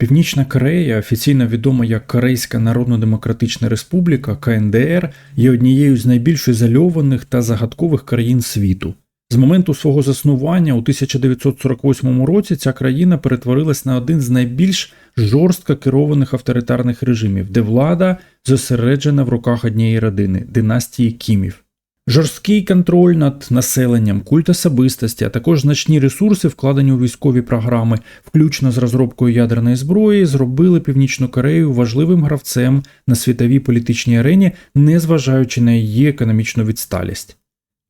Північна Корея, офіційно відома як Корейська Народно-Демократична Республіка КНДР, є однією з найбільш ізольованих та загадкових країн світу. З моменту свого заснування у 1948 році ця країна перетворилась на один з найбільш жорстко керованих авторитарних режимів, де влада зосереджена в руках однієї родини династії Кімів. Жорсткий контроль над населенням, культ особистості, а також значні ресурси, вкладені у військові програми, включно з розробкою ядерної зброї, зробили Північну Корею важливим гравцем на світовій політичній арені, незважаючи на її економічну відсталість.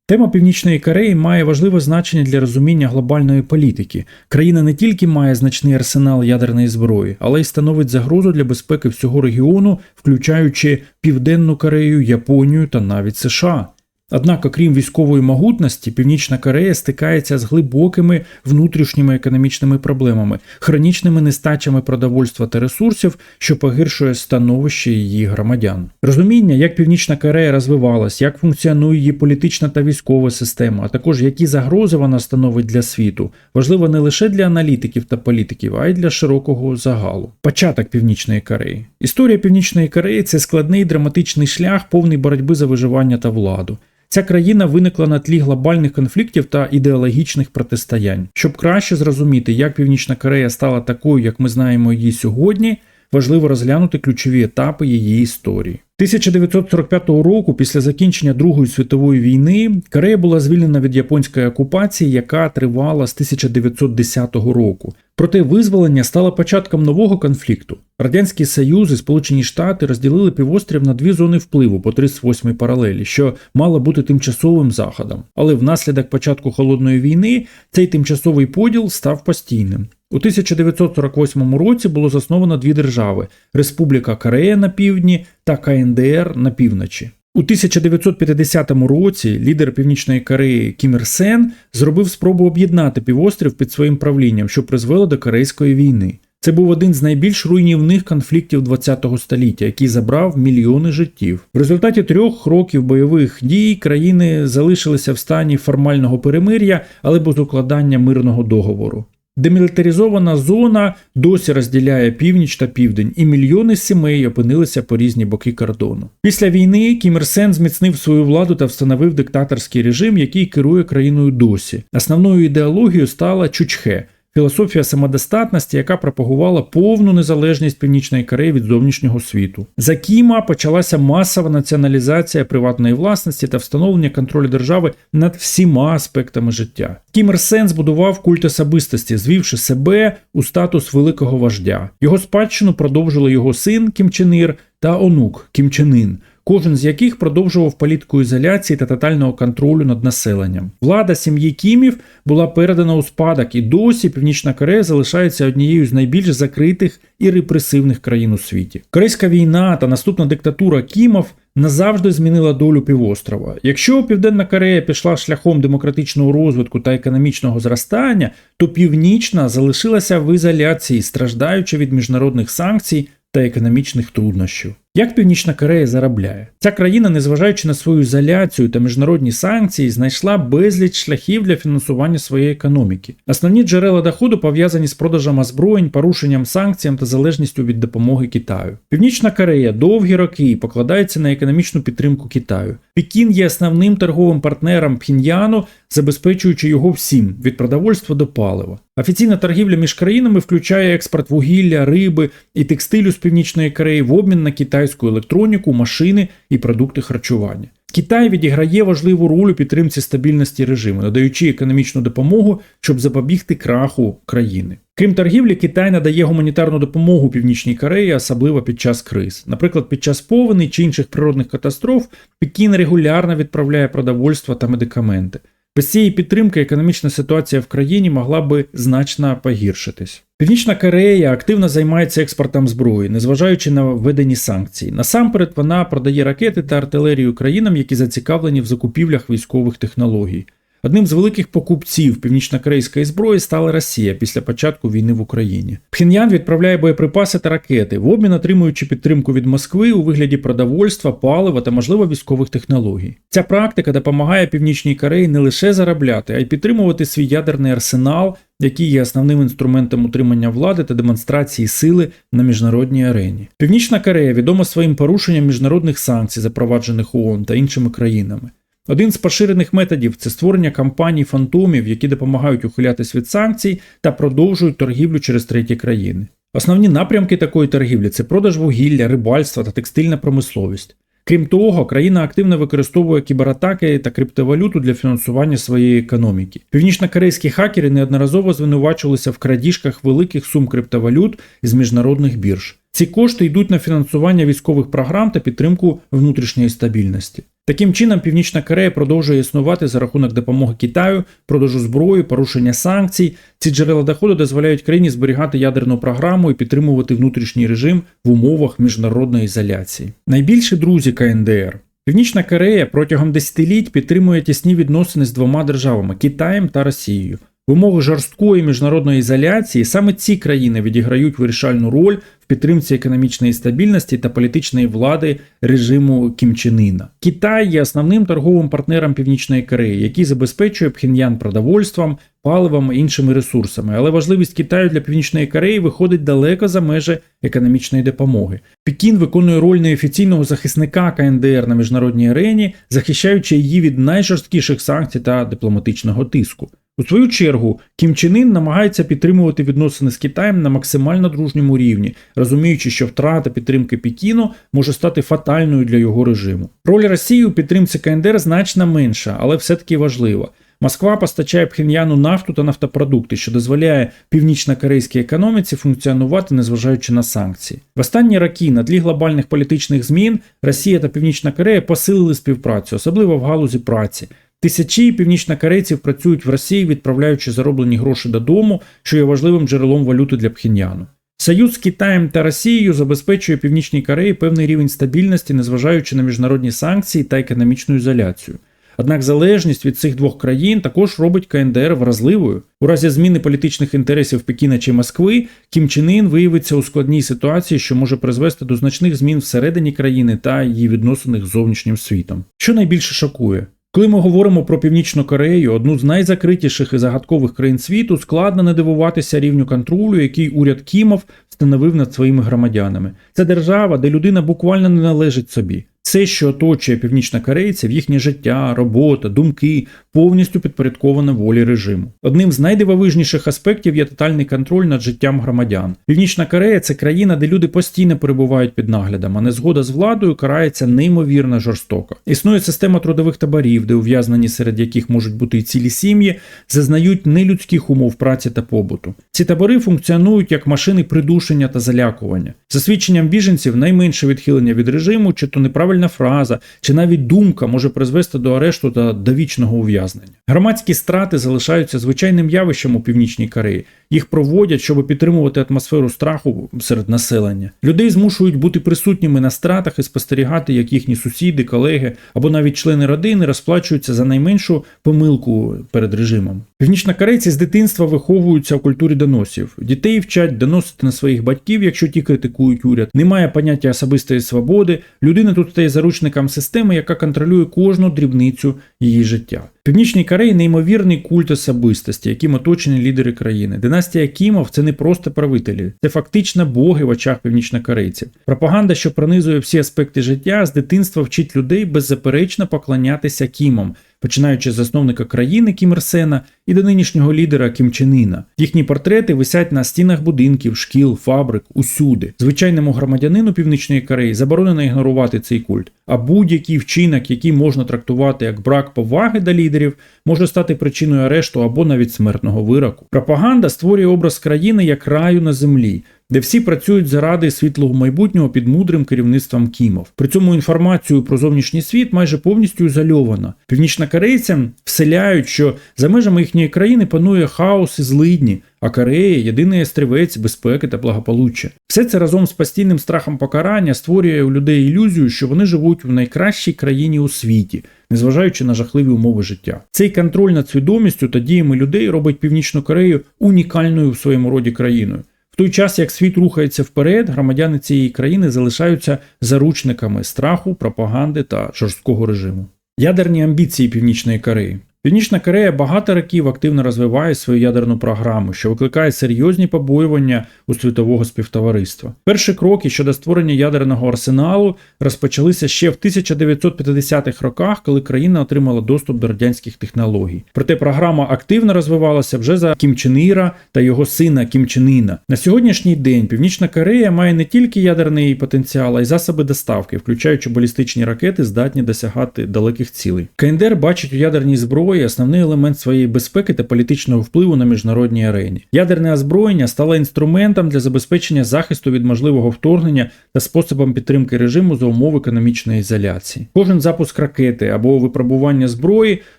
Тема Північної Кореї має важливе значення для розуміння глобальної політики. Країна не тільки має значний арсенал ядерної зброї, але й становить загрозу для безпеки всього регіону, включаючи Південну Корею, Японію та навіть США. Однак, окрім військової могутності, Північна Корея стикається з глибокими внутрішніми економічними проблемами, хронічними нестачами продовольства та ресурсів, що погіршує становище її громадян. Розуміння, як Північна Корея розвивалась, як функціонує її політична та військова система, а також які загрози вона становить для світу, важливо не лише для аналітиків та політиків, а й для широкого загалу. Початок Північної Кореї. Історія Північної Кореї це складний драматичний шлях, повний боротьби за виживання та владу. Ця країна виникла на тлі глобальних конфліктів та ідеологічних протистоянь. Щоб краще зрозуміти, як Північна Корея стала такою, як ми знаємо її сьогодні, важливо розглянути ключові етапи її історії. 1945 року, після закінчення Другої світової війни, Корея була звільнена від японської окупації, яка тривала з 1910 року. Проте визволення стало початком нового конфлікту. Радянський Союз і Сполучені Штати розділили півострів на дві зони впливу по 38-й паралелі, що мало бути тимчасовим заходом. Але внаслідок початку холодної війни цей тимчасовий поділ став постійним. У 1948 році було засновано дві держави: Республіка Корея на півдні та КНДР на півночі. У 1950 році лідер Північної Кореї Кім Ір Сен зробив спробу об'єднати півострів під своїм правлінням, що призвело до Корейської війни. Це був один з найбільш руйнівних конфліктів ХХ століття, який забрав мільйони життів. В результаті трьох років бойових дій країни залишилися в стані формального перемир'я, але без укладання мирного договору. Демілітаризована зона досі розділяє північ та південь, і мільйони сімей опинилися по різні боки кордону. Після війни Кім Ір Сен зміцнив свою владу та встановив диктаторський режим, який керує країною досі. Основною ідеологією стала Чучхе. Філософія самодостатності, яка пропагувала повну незалежність Північної Кореї від зовнішнього світу. За Кіма почалася масова націоналізація приватної власності та встановлення контролю держави над всіма аспектами життя. Кім Ір Сен збудував культ особистості, звівши себе у статус великого вождя. Його спадщину продовжили його син Кім Чен Ір та онук Кім Чен Ін кожен з яких продовжував політику ізоляції та тотального контролю над населенням. Влада сім'ї Кімів була передана у спадок, і досі Північна Корея залишається однією з найбільш закритих і репресивних країн у світі. Корейська війна та наступна диктатура Кімов назавжди змінила долю півострова. Якщо Південна Корея пішла шляхом демократичного розвитку та економічного зростання, то північна залишилася в ізоляції, страждаючи від міжнародних санкцій та економічних труднощів. Як Північна Корея заробляє? Ця країна, незважаючи на свою ізоляцію та міжнародні санкції, знайшла безліч шляхів для фінансування своєї економіки. Основні джерела доходу пов'язані з продажем озброєнь, порушенням санкціям та залежністю від допомоги Китаю. Північна Корея довгі роки покладається на економічну підтримку Китаю. Пекін є основним торговим партнером Пхіньяну, забезпечуючи його всім від продовольства до палива. Офіційна торгівля між країнами включає експорт вугілля, риби і текстилю з Північної Кореї в обмін на китайську електроніку, машини і продукти харчування. Китай відіграє важливу роль у підтримці стабільності режиму, надаючи економічну допомогу, щоб запобігти краху країни. Крім торгівлі, Китай надає гуманітарну допомогу Північній Кореї, особливо під час криз. Наприклад, під час повені чи інших природних катастроф Пекін регулярно відправляє продовольство та медикаменти. Без цієї підтримки економічна ситуація в країні могла би значно погіршитись. Північна Корея активно займається експортом зброї, незважаючи на введені санкції. Насамперед вона продає ракети та артилерію країнам, які зацікавлені в закупівлях військових технологій. Одним з великих покупців північнокорейської зброї стала Росія після початку війни в Україні. Пхеньян відправляє боєприпаси та ракети, в обмін отримуючи підтримку від Москви у вигляді продовольства, палива та можливо військових технологій. Ця практика допомагає Північній Кореї не лише заробляти, а й підтримувати свій ядерний арсенал, який є основним інструментом утримання влади та демонстрації сили на міжнародній арені. Північна Корея відома своїм порушенням міжнародних санкцій, запроваджених ООН та іншими країнами. Один з поширених методів це створення кампаній фантомів, які допомагають ухилятись від санкцій та продовжують торгівлю через треті країни. Основні напрямки такої торгівлі це продаж вугілля, рибальства та текстильна промисловість. Крім того, країна активно використовує кібератаки та криптовалюту для фінансування своєї економіки. Північнокорейські хакери неодноразово звинувачувалися в крадіжках великих сум криптовалют із міжнародних бірж. Ці кошти йдуть на фінансування військових програм та підтримку внутрішньої стабільності. Таким чином, Північна Корея продовжує існувати за рахунок допомоги Китаю, продажу зброї, порушення санкцій. Ці джерела доходу дозволяють країні зберігати ядерну програму і підтримувати внутрішній режим в умовах міжнародної ізоляції. Найбільші друзі КНДР. Північна Корея протягом десятиліть підтримує тісні відносини з двома державами Китаєм та Росією. В умовах жорсткої міжнародної ізоляції саме ці країни відіграють вирішальну роль підтримці економічної стабільності та політичної влади режиму Кім Чен Іна. Китай є основним торговим партнером Північної Кореї, який забезпечує Пхеньян продовольством, паливом і іншими ресурсами. Але важливість Китаю для Північної Кореї виходить далеко за межі економічної допомоги. Пекін виконує роль неофіційного захисника КНДР на міжнародній арені, захищаючи її від найжорсткіших санкцій та дипломатичного тиску. У свою чергу, Кім Чен Ін намагається підтримувати відносини з Китаєм на максимально дружньому рівні, розуміючи, що втрата підтримки Пекіну може стати фатальною для його режиму. Роль Росії у підтримці КНДР значно менша, але все-таки важлива. Москва постачає Пхеньяну нафту та нафтопродукти, що дозволяє північно-корейській економіці функціонувати, незважаючи на санкції. В останні роки на тлі глобальних політичних змін Росія та Північна Корея посилили співпрацю, особливо в галузі праці. Тисячі північнокорейців працюють в Росії, відправляючи зароблені гроші додому, що є важливим джерелом валюти для Пхеньяну. Союз з Китаєм та Росією забезпечує Північній Кореї певний рівень стабільності, незважаючи на міжнародні санкції та економічну ізоляцію. Однак залежність від цих двох країн також робить КНДР вразливою. У разі зміни політичних інтересів Пекіна чи Москви, Кім Чен Ін виявиться у складній ситуації, що може призвести до значних змін всередині країни та її відносинах з зовнішнім світом. Що найбільше шокує? Коли ми говоримо про Північну Корею, одну з найзакритіших і загадкових країн світу, складно не дивуватися рівню контролю, який уряд Кімов встановив над своїми громадянами. Це держава, де людина буквально не належить собі. Все, що оточує північнокорейців, їхнє життя, робота, думки повністю підпорядковане волі режиму. Одним з найдивовижніших аспектів є тотальний контроль над життям громадян. Північна Корея це країна, де люди постійно перебувають під наглядом, а незгода з владою карається неймовірно жорстоко. Існує система трудових таборів, де ув'язнені, серед яких можуть бути і цілі сім'ї, зазнають нелюдських умов праці та побуту. Ці табори функціонують як машини придушення та залякування. За свідченням біженців, найменше відхилення від режиму, чи то неправильна фраза, чи навіть думка може призвести до арешту та довічного ув'язнення. Громадські страти залишаються звичайним явищем у північній Кореї. Їх проводять, щоб підтримувати атмосферу страху серед населення. Людей змушують бути присутніми на стратах і спостерігати, як їхні сусіди, колеги або навіть члени родини розплачуються за найменшу помилку перед режимом. Північнокорейці з дитинства виховуються в культурі доносів. Дітей вчать доносити на своїх батьків, якщо ті критикують уряд. Немає поняття особистої свободи. Людина тут стає заручником системи, яка контролює кожну дрібницю її життя. Північній Кореї неймовірний культ особистості, яким оточені лідери країни. Династія Кімов це не просто правителі, це фактично боги в очах північнокорейців. Пропаганда, що пронизує всі аспекти життя, з дитинства вчить людей беззаперечно поклонятися Кімом починаючи з засновника країни Кім Ір Сена і до нинішнього лідера Кім Чен Іна. Їхні портрети висять на стінах будинків, шкіл, фабрик, усюди. Звичайному громадянину Північної Кореї заборонено ігнорувати цей культ. А будь-який вчинок, який можна трактувати як брак поваги до лідерів, може стати причиною арешту або навіть смертного вироку. Пропаганда створює образ країни як раю на землі де всі працюють заради світлого майбутнього під мудрим керівництвом Кімов. При цьому інформацію про зовнішній світ майже повністю ізольована. Північнокорейцям вселяють, що за межами їхньої країни панує хаос і злидні, а Корея єдиний острівець безпеки та благополуччя. Все це разом з постійним страхом покарання створює у людей ілюзію, що вони живуть в найкращій країні у світі, незважаючи на жахливі умови життя. Цей контроль над свідомістю та діями людей робить Північну Корею унікальною в своєму роді країною. В той час, як світ рухається вперед, громадяни цієї країни залишаються заручниками страху, пропаганди та жорсткого режиму. Ядерні амбіції Північної Кореї. Північна Корея багато років активно розвиває свою ядерну програму, що викликає серйозні побоювання у світового співтовариства. Перші кроки щодо створення ядерного арсеналу розпочалися ще в 1950-х роках, коли країна отримала доступ до радянських технологій. Проте програма активно розвивалася вже за Кім Чен Іра та його сина Кім Чен Іна. На сьогоднішній день Північна Корея має не тільки ядерний потенціал, а й засоби доставки, включаючи балістичні ракети, здатні досягати далеких цілей. КНДР бачить у ядерній зброї основний елемент своєї безпеки та політичного впливу на міжнародній арені. Ядерне озброєння стало інструментом для забезпечення захисту від можливого вторгнення та способом підтримки режиму за умов економічної ізоляції. Кожен запуск ракети або випробування зброї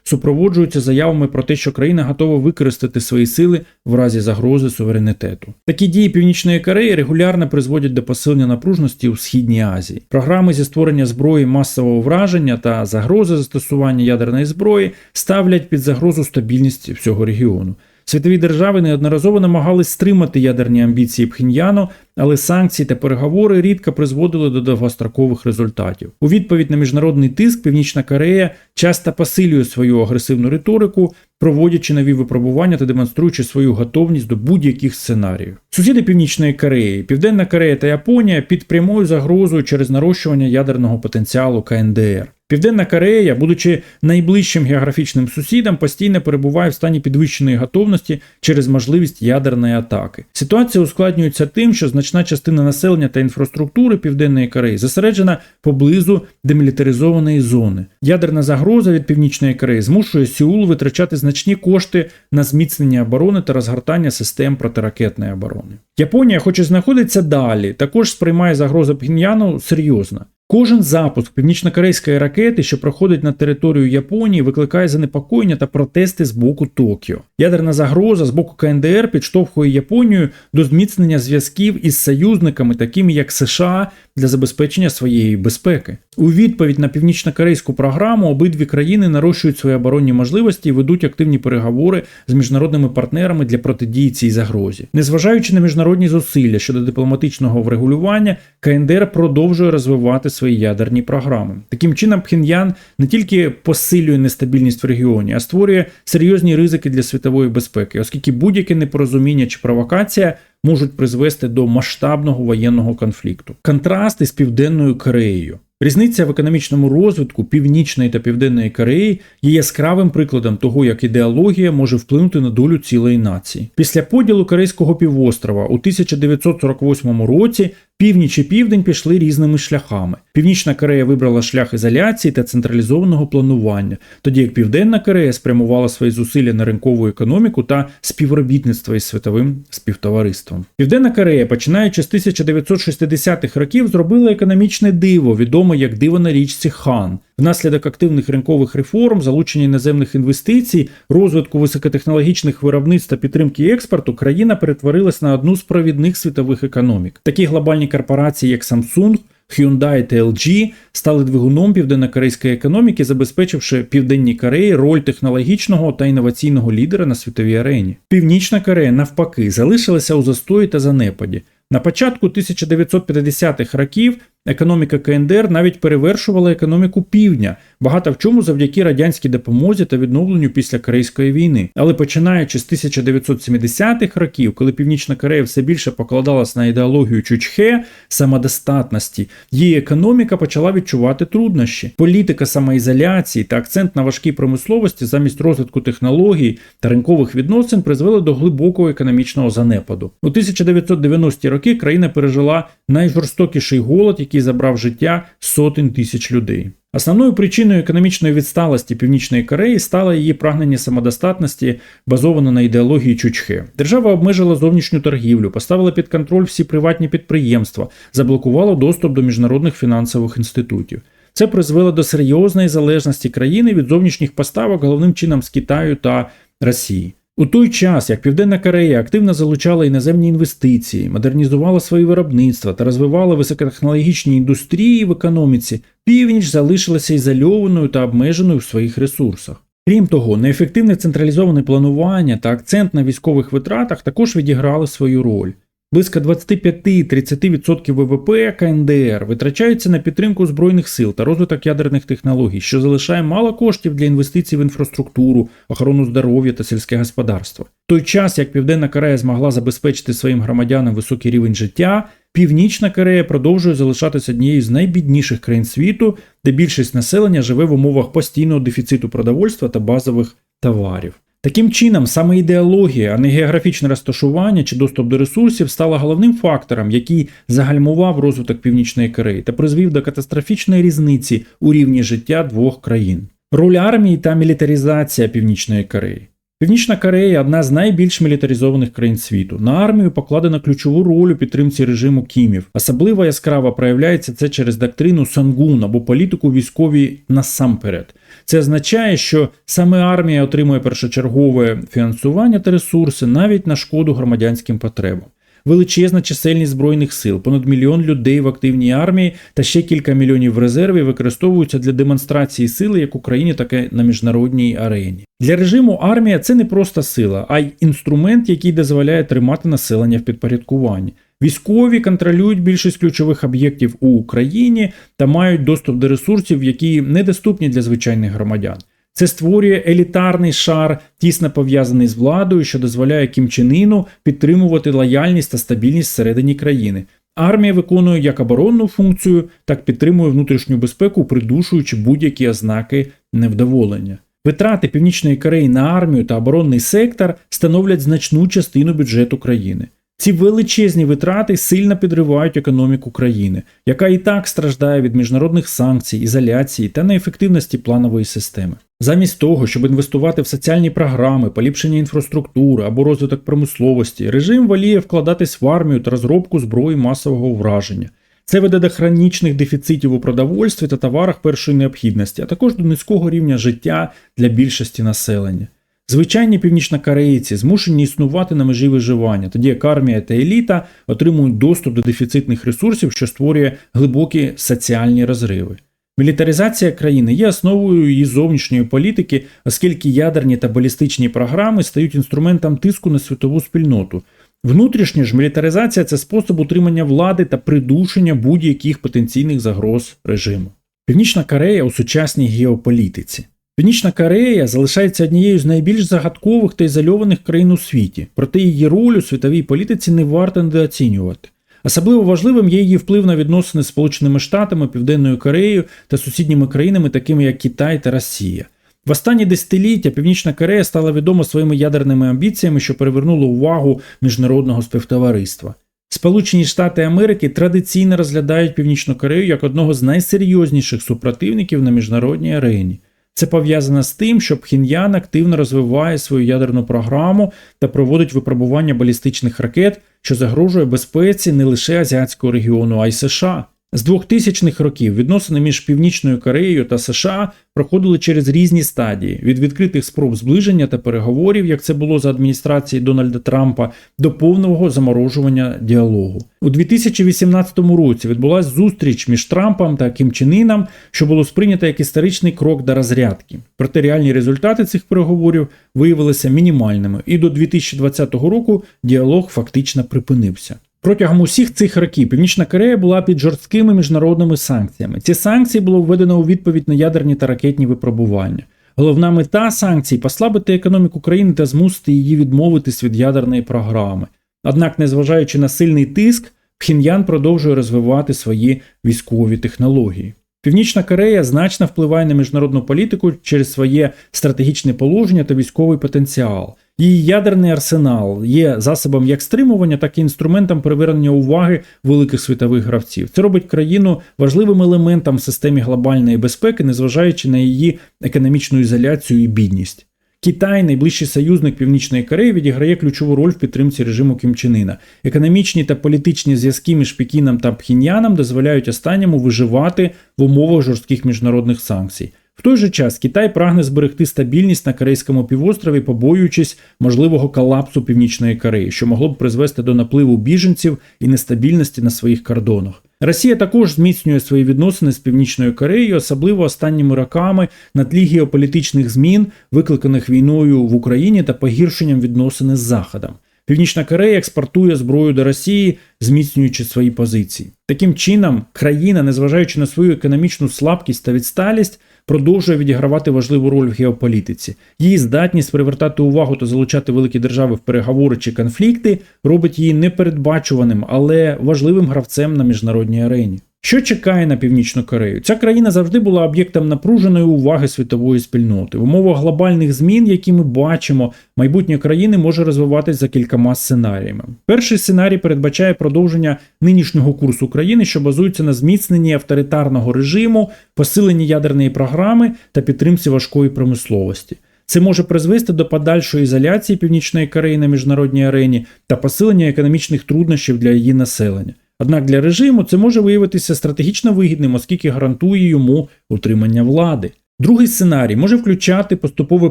супроводжується заявами про те, що країна готова використати свої сили в разі загрози суверенітету. Такі дії Північної Кореї регулярно призводять до посилення напружності у Східній Азії. Програми зі створення зброї масового враження та загрози застосування ядерної зброї ставлять під загрозу стабільність всього регіону. Світові держави неодноразово намагались стримати ядерні амбіції Пхеньяну, але санкції та переговори рідко призводили до довгострокових результатів. У відповідь на міжнародний тиск Північна Корея часто посилює свою агресивну риторику, проводячи нові випробування та демонструючи свою готовність до будь-яких сценаріїв. Сусіди Північної Кореї, Південна Корея та Японія під прямою загрозою через нарощування ядерного потенціалу КНДР. Південна Корея, будучи найближчим географічним сусідом, постійно перебуває в стані підвищеної готовності через можливість ядерної атаки. Ситуація ускладнюється тим, що значна частина населення та інфраструктури Південної Кореї зосереджена поблизу демілітаризованої зони. Ядерна загроза від Північної Кореї змушує Сеул витрачати значні кошти на зміцнення оборони та розгортання систем протиракетної оборони. Японія, хоч і знаходиться далі, також сприймає загрозу Пхеньяну серйозно. Кожен запуск північнокорейської ракети, що проходить на територію Японії, викликає занепокоєння та протести з боку Токіо. Ядерна загроза з боку КНДР підштовхує Японію до зміцнення зв'язків із союзниками, такими як США, для забезпечення своєї безпеки. У відповідь на північно-корейську програму обидві країни нарощують свої оборонні можливості і ведуть активні переговори з міжнародними партнерами для протидії цій загрозі. Незважаючи на міжнародні зусилля щодо дипломатичного врегулювання, КНДР продовжує розвивати свої ядерні програми. Таким чином, Пхеньян не тільки посилює нестабільність в регіоні, а створює серйозні ризики для світової безпеки, оскільки будь-яке непорозуміння чи провокація можуть призвести до масштабного воєнного конфлікту. Контрасти з Південною Кореєю. Різниця в економічному розвитку Північної та Південної Кореї є яскравим прикладом того, як ідеологія може вплинути на долю цілої нації. Після поділу Корейського півострова у 1948 році північ і південь пішли різними шляхами. Північна Корея вибрала шлях ізоляції та централізованого планування, тоді як Південна Корея спрямувала свої зусилля на ринкову економіку та співробітництво із світовим співтовариством. Південна Корея, починаючи з 1960-х років, зробила економічне диво, відоме як диво на річці Хан. Внаслідок активних ринкових реформ, залучення іноземних інвестицій, розвитку високотехнологічних виробництв та підтримки експорту, країна перетворилась на одну з провідних світових економік. Такі глобальні корпорації, як Samsung, Hyundai та LG стали двигуном південнокорейської економіки, забезпечивши Південній Кореї роль технологічного та інноваційного лідера на світовій арені. Північна Корея, навпаки, залишилася у застої та занепаді. На початку 1950-х років економіка КНДР навіть перевершувала економіку півдня, багато в чому завдяки радянській допомозі та відновленню після Корейської війни. Але починаючи з 1970-х років, коли Північна Корея все більше покладалась на ідеологію Чучхе, самодостатності, її економіка почала відчувати труднощі. Політика самоізоляції та акцент на важкій промисловості замість розвитку технологій та ринкових відносин призвели до глибокого економічного занепаду. У 1990-ті роки країна пережила найжорстокіший голод, який забрав життя сотень тисяч людей. Основною причиною економічної відсталості Північної Кореї стало її прагнення самодостатності, базоване на ідеології Чучхе. Держава обмежила зовнішню торгівлю, поставила під контроль всі приватні підприємства, заблокувала доступ до міжнародних фінансових інститутів. Це призвело до серйозної залежності країни від зовнішніх поставок, головним чином з Китаю та Росії. У той час, як Південна Корея активно залучала іноземні інвестиції, модернізувала свої виробництва та розвивала високотехнологічні індустрії в економіці, північ залишилася ізольованою та обмеженою в своїх ресурсах. Крім того, неефективне централізоване планування та акцент на військових витратах також відіграли свою роль. Близько 25-30% ВВП КНДР витрачаються на підтримку збройних сил та розвиток ядерних технологій, що залишає мало коштів для інвестицій в інфраструктуру, охорону здоров'я та сільське господарство. В той час, як Південна Корея змогла забезпечити своїм громадянам високий рівень життя, Північна Корея продовжує залишатися однією з найбідніших країн світу, де більшість населення живе в умовах постійного дефіциту продовольства та базових товарів. Таким чином, саме ідеологія, а не географічне розташування чи доступ до ресурсів стала головним фактором, який загальмував розвиток Північної Кореї та призвів до катастрофічної різниці у рівні життя двох країн. Роль армії та мілітаризація Північної Кореї. Північна Корея одна з найбільш мілітаризованих країн світу. На армію покладено ключову роль у підтримці режиму Кімів. Особливо яскраво проявляється це через доктрину Сангун або політику військовій насамперед. Це означає, що саме армія отримує першочергове фінансування та ресурси навіть на шкоду громадянським потребам. Величезна чисельність збройних сил, понад мільйон людей в активній армії та ще кілька мільйонів в резерві використовуються для демонстрації сили як Україні, так і на міжнародній арені. Для режиму армія це не просто сила, а й інструмент, який дозволяє тримати населення в підпорядкуванні. Військові контролюють більшість ключових об'єктів у Україні та мають доступ до ресурсів, які недоступні для звичайних громадян. Це створює елітарний шар, тісно пов'язаний з владою, що дозволяє Кім Чен Іну підтримувати лояльність та стабільність всередині країни. Армія виконує як оборонну функцію, так підтримує внутрішню безпеку, придушуючи будь-які ознаки невдоволення. Витрати Північної Кореї на армію та оборонний сектор становлять значну частину бюджету країни. Ці величезні витрати сильно підривають економіку країни, яка і так страждає від міжнародних санкцій, ізоляції та неефективності планової системи. Замість того, щоб інвестувати в соціальні програми, поліпшення інфраструктури або розвиток промисловості, режим воліє вкладатись в армію та розробку зброї масового враження. Це веде до хронічних дефіцитів у продовольстві та товарах першої необхідності, а також до низького рівня життя для більшості населення. Звичайні північнокорейці змушені існувати на межі виживання, тоді як армія та еліта отримують доступ до дефіцитних ресурсів, що створює глибокі соціальні розриви. Мілітаризація країни є основою її зовнішньої політики, оскільки ядерні та балістичні програми стають інструментом тиску на світову спільноту. Внутрішня ж мілітаризація це спосіб утримання влади та придушення будь-яких потенційних загроз режиму. Північна Корея у сучасній геополітиці. Північна Корея залишається однією з найбільш загадкових та ізольованих країн у світі, проте її роль у світовій політиці не варто недооцінювати. Особливо важливим є її вплив на відносини з Сполученими Штатами, Південною Кореєю та сусідніми країнами, такими як Китай та Росія. В останні десятиліття Північна Корея стала відома своїми ядерними амбіціями, що привернуло увагу міжнародного співтовариства. Сполучені Штати Америки традиційно розглядають Північну Корею як одного з найсерйозніших супротивників на міжнародній арені. Це пов'язано з тим, що Пхіньян активно розвиває свою ядерну програму та проводить випробування балістичних ракет, що загрожує безпеці не лише азіатського регіону, а й США. З 2000-х років відносини між Північною Кореєю та США проходили через різні стадії: від відкритих спроб зближення та переговорів, як це було за адміністрації Дональда Трампа, до повного заморожування діалогу. У 2018 році відбулася зустріч між Трампом та Кім Чен Іном, що було сприйнято як історичний крок до розрядки. Проте реальні результати цих переговорів виявилися мінімальними, і до 2020 року діалог фактично припинився. Протягом усіх цих років Північна Корея була під жорсткими міжнародними санкціями. Ці санкції було введено у відповідь на ядерні та ракетні випробування. Головна мета санкцій послабити економіку країни та змусити її відмовитись від ядерної програми. Однак, незважаючи на сильний тиск, Пхін'ян продовжує розвивати свої військові технології. Північна Корея значно впливає на міжнародну політику через своє стратегічне положення та військовий потенціал. Її ядерний арсенал є засобом як стримування, так і інструментом привернення уваги великих світових гравців. Це робить країну важливим елементом в системі глобальної безпеки, незважаючи на її економічну ізоляцію і бідність. Китай, найближчий союзник Північної Кореї, відіграє ключову роль в підтримці режиму Кім Чен Іна. Економічні та політичні зв'язки між Пекіном та Пхіньяном дозволяють останньому виживати в умовах жорстких міжнародних санкцій. В той же час Китай прагне зберегти стабільність на Корейському півострові, побоюючись можливого колапсу Північної Кореї, що могло б призвести до напливу біженців і нестабільності на своїх кордонах. Росія також зміцнює свої відносини з Північною Кореєю, особливо останніми роками на тлі геополітичних змін, викликаних війною в Україні та погіршенням відносин з Заходом. Північна Корея експортує зброю до Росії, зміцнюючи свої позиції. Таким чином, країна, незважаючи на свою економічну слабкість та відсталість, продовжує відігравати важливу роль в геополітиці. Її здатність привертати увагу та залучати великі держави в переговори чи конфлікти робить її непередбачуваним, але важливим гравцем на міжнародній арені. Що чекає на північну Корею? Ця країна завжди була об'єктом напруженої уваги світової спільноти. В умовах глобальних змін, які ми бачимо, майбутнє країни може розвиватись за кількома сценаріями. Перший сценарій передбачає продовження нинішнього курсу країни, що базується на зміцненні авторитарного режиму, посиленні ядерної програми та підтримці важкої промисловості. Це може призвести до подальшої ізоляції Північної Кореї на міжнародній арені та посилення економічних труднощів для її населення. Однак для режиму це може виявитися стратегічно вигідним, оскільки гарантує йому утримання влади. Другий сценарій може включати поступове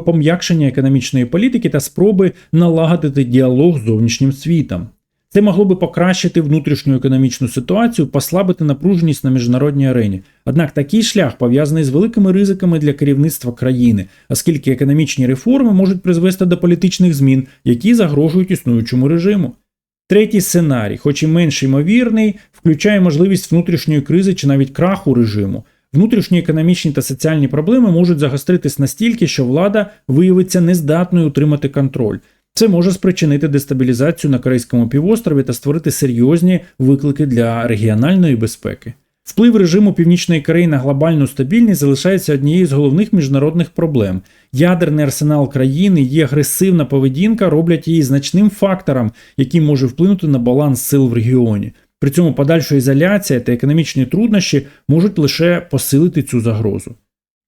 пом'якшення економічної політики та спроби налагодити діалог з зовнішнім світом. Це могло би покращити внутрішню економічну ситуацію, послабити напруженість на міжнародній арені. Однак такий шлях пов'язаний з великими ризиками для керівництва країни, оскільки економічні реформи можуть призвести до політичних змін, які загрожують існуючому режиму. Третій сценарій, хоч і менш ймовірний, включає можливість внутрішньої кризи чи навіть краху режиму. Внутрішні економічні та соціальні проблеми можуть загостритись настільки, що влада виявиться нездатною утримати контроль. Це може спричинити дестабілізацію на Корейському півострові та створити серйозні виклики для регіональної безпеки. Вплив режиму Північної Кореї на глобальну стабільність залишається однією з головних міжнародних проблем. Ядерний арсенал країни, її агресивна поведінка роблять її значним фактором, який може вплинути на баланс сил в регіоні. При цьому подальша ізоляція та економічні труднощі можуть лише посилити цю загрозу.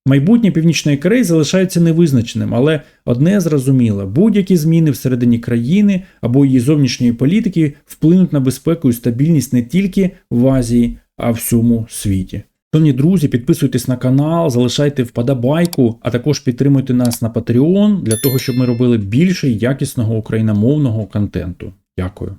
Майбутнє Північної Кореї залишається невизначеним, але одне зрозуміло: будь-які зміни всередині країни або її зовнішньої політики вплинуть на безпеку і стабільність не тільки в Азії, всьому світі. Шановні друзі, підписуйтесь на канал, залишайте вподобайку, а також підтримуйте нас на Patreon для того, щоб ми робили більше якісного україномовного контенту. Дякую.